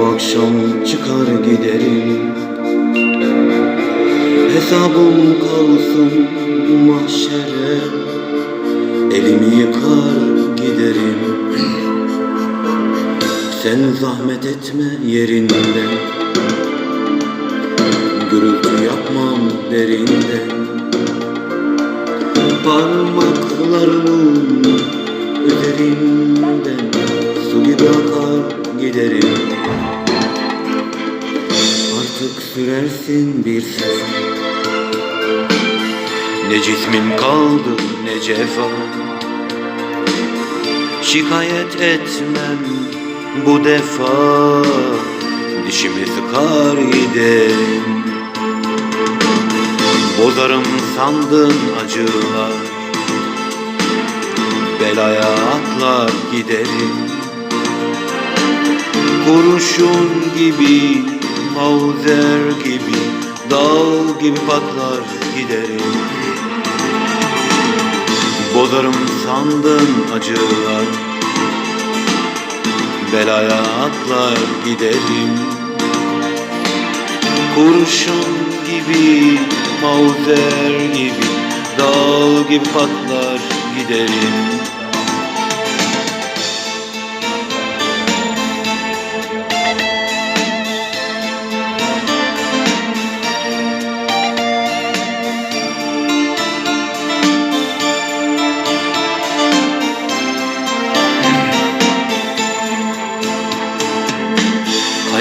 akşam çıkar giderim. Hesabım kalsın mahşere Elimi yıkar giderim. Sen zahmet etme yerinde Gürültü yapmam derinde. Parmaklarımın üzerinden Su gibi akar giderim sürersin bir sefer Ne cismin kaldı ne cefa. Şikayet etmem bu defa. Dişimi sıkar giderim Bozarım sandın acılar. Belaya atlar giderim. Kurşun gibi, mauzer gibi Dal gibi patlar giderim. Bozarım sandın acılar Belaya atlar giderim. Kurşun gibi, mauzer gibi Dal gibi patlar giderim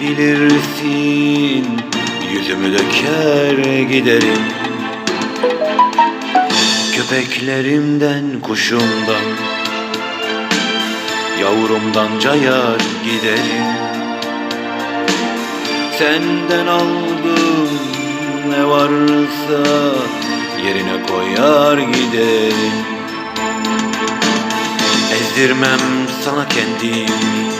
bilirsin Yüzümü döker giderim. Köpeklerimden kuşumdan Yavrumdan cayar giderim. Senden aldığım ne varsa Yerine koyar giderim. Ezdirmem sana kendimi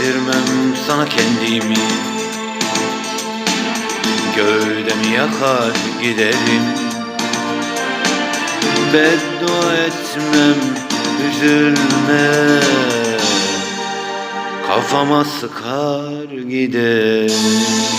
Ezdirmem sana kendimi. Gövdemi yakar giderim? Beddua etmem üzülme. Kafama sıkar giderim